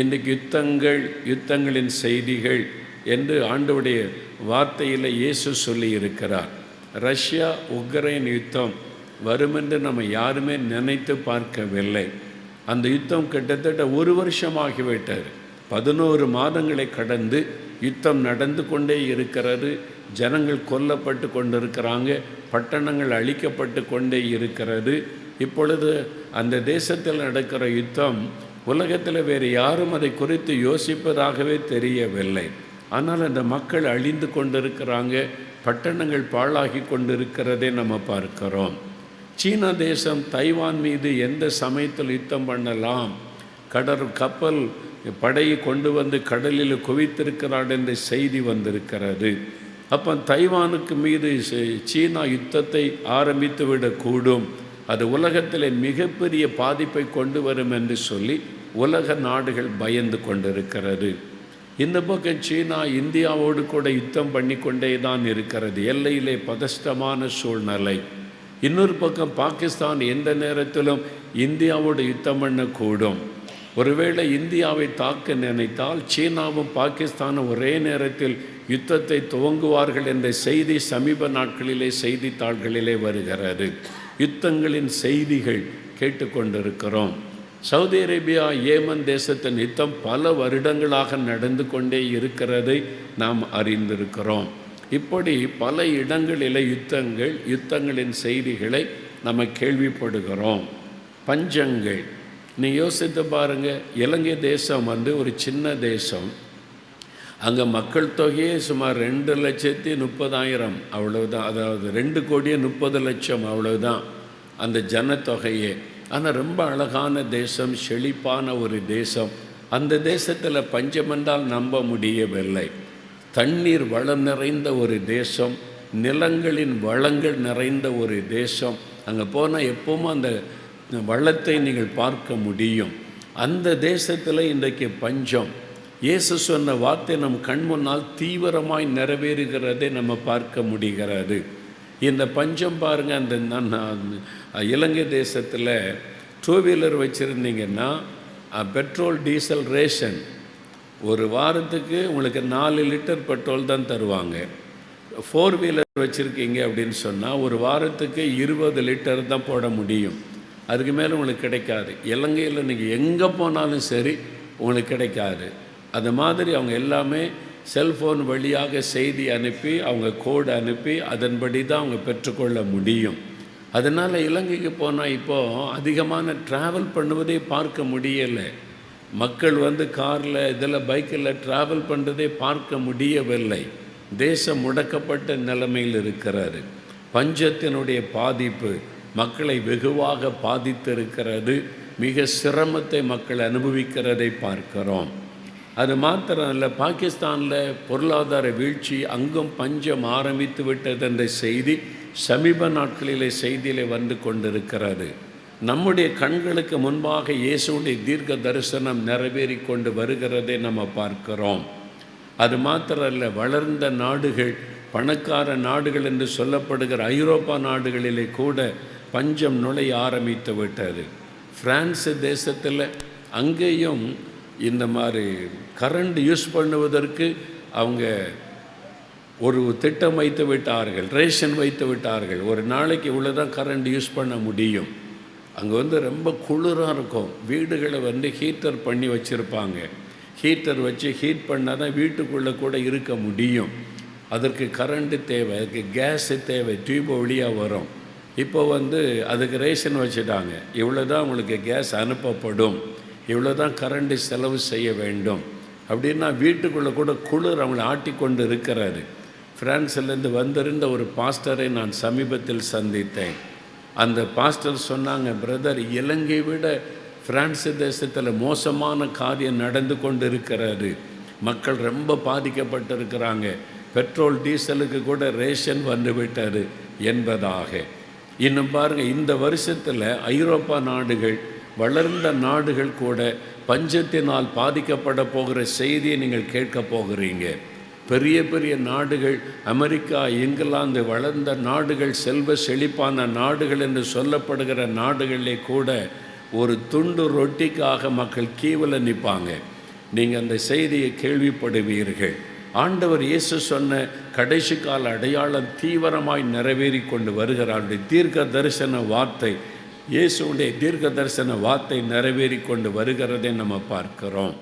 இன்றைக்கு யுத்தங்கள் யுத்தங்களின் செய்திகள் என்று ஆண்டவுடைய வார்த்தையில் இயேசு சொல்லி இருக்கிறார் ரஷ்யா உக்ரைன் யுத்தம் வருமென்று நம்ம யாருமே நினைத்து பார்க்கவில்லை. அந்த யுத்தம் கிட்டத்தட்ட ஒரு வருஷமாகிவிட்டார் பதினோரு மாதங்களை கடந்து யுத்தம் நடந்து கொண்டே இருக்கிறது. ஜனங்கள் கொல்லப்பட்டு கொண்டிருக்கிறாங்க. பட்டணங்கள் அழிக்கப்பட்டு கொண்டே இருக்கிறது. இப்பொழுது அந்த தேசத்தில் நடக்கிற யுத்தம் உலகத்தில் வேறு யாரும் அதை குறித்து யோசிப்பதாகவே தெரியவில்லை. ஆனால் அந்த மக்கள் அழிந்து கொண்டிருக்கிறாங்க பட்டணங்கள் பாழாகி கொண்டிருக்கிறதை நம்ம பார்க்கிறோம். சீனா தேசம் தைவான் மீது எந்த சமயத்தில் யுத்தம் பண்ணலாம்? கடற் கப்பல் படையை கொண்டு வந்து கடலில் குவித்திருக்கிறாள் என்ற செய்தி வந்திருக்கிறது. அப்போ தைவானுக்கு மீது சீனா யுத்தத்தை ஆரம்பித்து விடக்கூடும் அது உலகத்தில் மிகப்பெரிய பாதிப்பை கொண்டு வரும் என்று சொல்லி உலக நாடுகள் பயந்து கொண்டிருக்கிறது. இந்த பக்கம் சீனா இந்தியாவோடு கூட யுத்தம் பண்ணி கொண்டே தான் இருக்கிறது. எல்லையிலே பதஷ்டமான சூழ்நிலை. இன்னொரு பக்கம் பாகிஸ்தான் எந்த நேரத்திலும் இந்தியாவோடு யுத்தம் பண்ணக்கூடும். ஒருவேளை இந்தியாவை தாக்க நினைத்தால் சீனாவும் பாகிஸ்தானும் ஒரே நேரத்தில் யுத்தத்தை துவங்குவார்கள் என்ற செய்தி சமீப நாட்களிலே செய்தித்தாள்களிலே வருகிறது. யுத்தங்களின் செய்திகள் கேட்டுக்கொண்டிருக்கிறோம். சவுதி அரேபியா ஏமன் தேசத்தின் யுத்தம் பல வருடங்களாக நடந்து கொண்டே இருக்கிறதை நாம் அறிந்திருக்கிறோம். இப்படி பல இடங்களில யுத்தங்கள் யுத்தங்களின் செய்திகளை நம்ம கேள்விப்படுகிறோம். பஞ்சங்கள். நீ யோசித்து பாருங்க இலங்கை தேசம் வந்து ஒரு சின்ன தேசம். அங்கே மக்கள் தொகையே சுமார் ரெண்டு லட்சத்தி முப்பதாயிரம் அவ்வளவுதான். அதாவது ரெண்டு கோடியே முப்பது லட்சம் அவ்வளவுதான். அந்த ஜனத்தொகையே. ஆனால் ரொம்ப அழகான தேசம் செழிப்பான ஒரு தேசம். அந்த தேசத்தில் பஞ்சம் என்றால் நம்ப முடியவில்லை. தண்ணீர் வளம் நிறைந்த ஒரு தேசம் நிலங்களின் வளங்கள் நிறைந்த ஒரு தேசம். அங்கே போனால் எப்பவும் அந்த வளத்தை நீங்கள் பார்க்க முடியும். அந்த தேசத்தில் இன்றைக்கு பஞ்சம். இயேசு சொன்ன வார்த்தை நம் கண் முன்னால் தீவிரமாய் நிறைவேறுகிறதை நம்ம பார்க்க முடிகிறது. இந்த பஞ்சம் பாருங்கள் அந்த நான் இலங்கை தேசத்தில் டூ வீலர் வச்சுருந்தீங்கன்னா பெட்ரோல் டீசல் ரேஷன் ஒரு வாரத்துக்கு உங்களுக்கு நாலு லிட்டர் பெட்ரோல் தான் தருவாங்க. ஃபோர் வீலர் வச்சுருக்கீங்க அப்படின்னு சொன்னால் ஒரு வாரத்துக்கு இருபது லிட்டர் தான் போட முடியும். அதுக்கு மேலே உங்களுக்கு கிடைக்காது. இலங்கையில் நீங்கள் எங்கே போனாலும் சரி உங்களுக்கு கிடைக்காது. அது மாதிரி அவங்க எல்லாமே செல்ஃபோன் வழியாக செய்தி அனுப்பி அவங்க கோடு அனுப்பி அதன்படி தான் அவங்க பெற்றுக்கொள்ள முடியும். அதனால் இலங்கைக்கு போனால் இப்போது அதிகமான ட்ராவல் பண்ணுவதே பார்க்க முடியலை. மக்கள் வந்து காரில் இதில் பைக்கில் ட்ராவல் பண்ணுறதே பார்க்க முடியவில்லை. தேசம் முடக்கப்பட்ட நிலைமையில் இருக்கிறாரு பஞ்சத்தினுடைய பாதிப்பு மக்களை வெகுவாக பாதித்திருக்கிறது. மிக சிரமத்தை மக்கள் அனுபவிக்கிறதை பார்க்கிறோம். அது மாத்திரம் இல்லை பாகிஸ்தானில் பொருளாதார வீழ்ச்சி அங்கும் பஞ்சம் ஆரம்பித்து விட்டது என்ற செய்தி சமீப நாட்களிலே செய்தியிலே வந்து கொண்டிருக்கிறது. நம்முடைய கண்களுக்கு முன்பாக இயேசுடைய தீர்க்க தரிசனம் நிறைவேறி கொண்டு வருகிறதை நம்ம பார்க்கிறோம். அது மாத்திரம் இல்லை வளர்ந்த நாடுகள் பணக்கார நாடுகள் என்று சொல்லப்படுகிற ஐரோப்பா நாடுகளிலே கூட பஞ்சம் நுழைய ஆரம்பித்து விட்டது. பிரான்ஸ் தேசத்தில் அங்கேயும் இந்த மாதிரி கரண்ட் யூஸ் பண்ணுவதற்கு அவங்க ஒரு திட்டம் வைத்து விட்டார்கள் ரேஷன் வைத்து விட்டார்கள். ஒரு நாளைக்கு இவ்வளோ தான் கரண்ட் யூஸ் பண்ண முடியும். அங்கே வந்து ரொம்ப குளிராக இருக்கும். வீடுகளை வந்து ஹீட்டர் பண்ணி வச்சுருப்பாங்க. ஹீட்டர் வச்சு ஹீட் பண்ணால் தான் வீட்டுக்குள்ளே கூட இருக்க முடியும். அதற்கு கரண்ட்டு தேவை அதுக்கு கேஸு தேவை டியூப் வழியாக வரும். இப்போ வந்து அதுக்கு ரேஷன் வச்சுட்டாங்க. இவ்வளோ தான் உங்களுக்கு கேஸ் அனுப்பப்படும். இவ்வளோ தான் கரண்ட்டு செலவு செய்ய வேண்டும். அப்படின்னா வீட்டுக்குள்ளே கூட குளிர் அவங்களை ஆட்டிக்கொண்டு இருக்கிறாரு. ஃப்ரான்ஸ்லேருந்து வந்திருந்த ஒரு பாஸ்டரை நான் சமீபத்தில் சந்தித்தேன். அந்த பாஸ்டர் சொன்னாங்க பிரதர் இலங்கை விட பிரான்ஸ் தேசத்தில் மோசமான காரியம் நடந்து கொண்டு இருக்கிறாரு மக்கள் ரொம்ப பாதிக்கப்பட்டிருக்கிறாங்க. பெட்ரோல் டீசலுக்கு கூட ரேஷன் வந்துவிட்டார் என்பதாக. இன்னும் பாருங்கள் இந்த வருஷத்தில் ஐரோப்பா நாடுகள் வளர்ந்த நாடுகள் கூட பஞ்சத்தினால் பாதிக்கப்பட போகிற செய்தியை நீங்கள் கேட்க போகிறீங்க. பெரிய பெரிய நாடுகள் அமெரிக்கா இங்கிலாந்து வளர்ந்த நாடுகள் செல்வ செழிப்பான நாடுகள் என்று சொல்லப்படுகிற நாடுகளிலே கூட ஒரு துண்டு ரொட்டிக்காக மக்கள் கீவில் நிற்பாங்க நீங்கள் அந்த செய்தியை கேள்விப்படுவீர்கள். ஆண்டவர் இயேசு சொன்ன கடைசி கால அடையாளம் தீவிரமாய் நிறைவேறி கொண்டு வருகிறாருடைய தீர்க்க தரிசன வார்த்தை இயேசுடைய தீர்க்க தரிசன வார்த்தை நிறைவேறி கொண்டு வருகிறதை நம்ம பார்க்கிறோம்.